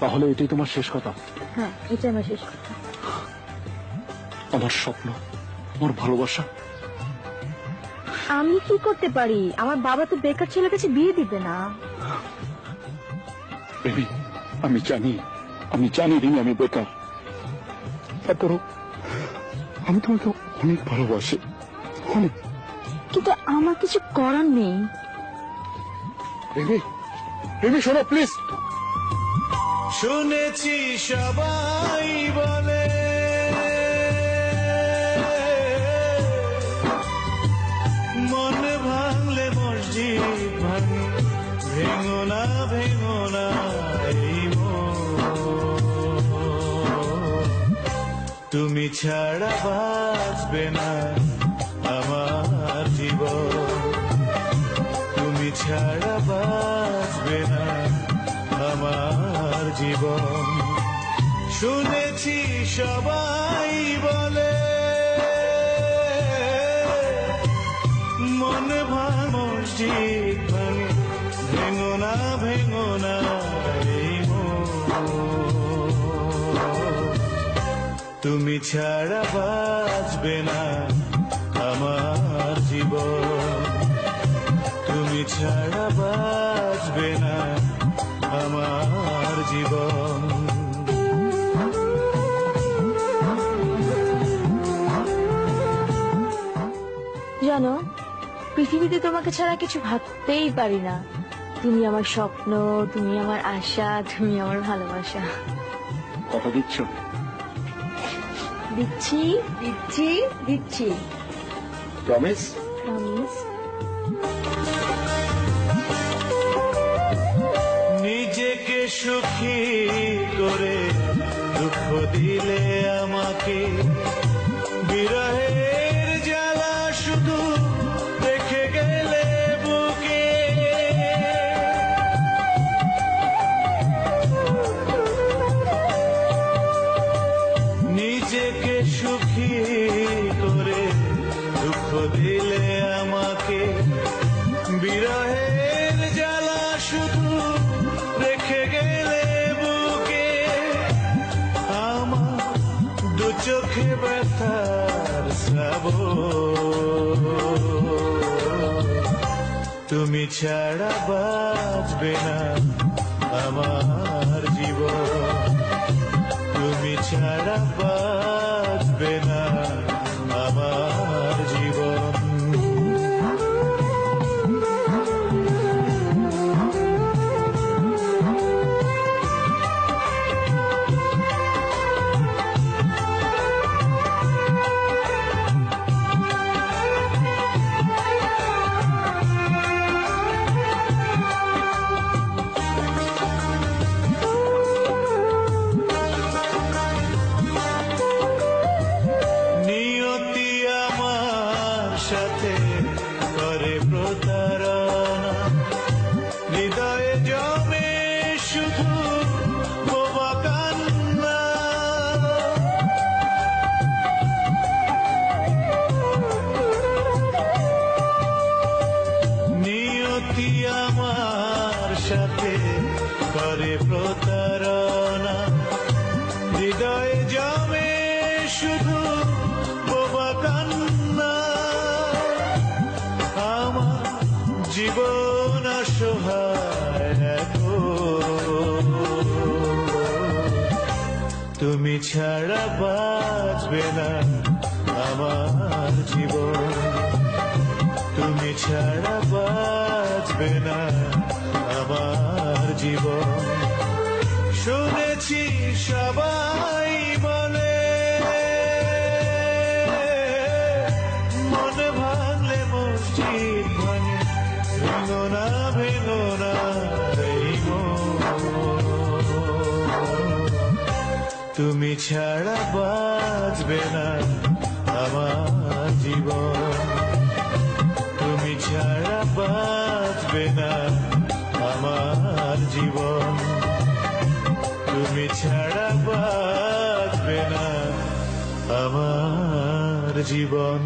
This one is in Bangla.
তাহলে এটাই তোমার শেষ কথা? হ্যাঁ এটা আমার শেষ কথা। আমার স্বপ্ন আমার ভালোবাসা। আমি কি করতে পারি? আমার বাবা তো বেকার ছেলের কাছে বিয়ে দিবে না। বেবি আমি জানি আমি জানি রিমি আমি বেকার। তারপরও আমি তোমাকে অনেক ভালোবাসি অনেক। কিন্তু আমার কিছু করার নেই। রিমি রিমি শোনো প্লিজ শুনেছি সবাই বলে। মন ভাঙলে মসজিদ ভাঙে, ভেঙো না ভেঙো না তুমি ছাড়া বাঁচবে না আমার জীবন। তুমি ছাড়া বাঁচবে না আমার জীবন। শুনেছি সবাই বলে, মন মসজিদ ভাঙে, ভেঙো না ভেঙো না তুমি ছাড়া বাঁচবে না আমার জীবন। তুমি ছাড়া বাঁচবে না আমার জীবন। জানো পৃথিবীতে তোমাকে ছাড়া কিছু ভাবতেই পারি না। তুমি আমার স্বপ্ন তুমি আমার আশা তুমি আমার ভালোবাসা। কথা দিচ্ছ? দিচ্ছি দিচ্ছি দিচ্ছি। প্রমিস প্রমিস সুখী করে দুঃখ দিলে আমাকে। বিরহের জ্বালা শুধু দেখে গেলে বুকে। নিজেকে সুখী করে দুঃখ দিলে চোখে ব্যথার শ্রাব তুমি ছাড়া বাঁচবে না আমার। সাথে করে প্রতারণা। হৃদয়ে জমে শুধু বোবা কান্না। আমার জীবন অসহায়। তুমি ছাড়া বাঁচবে না আমার জীবন। তুমি ছাড়া বাঁচবে না আমার জীবন। শুনেছি সবাই বলে, মন ভাঙলে মসজিদ ভাঙে ভেঙো না ভেঙো না তুমি ছাড়া বাঁচবে না আমার জীবন। তুমি ছাড়া বাঁচবে না আমার জীবন। তুমি ছাড়া বাঁচবে না আমার জীবন।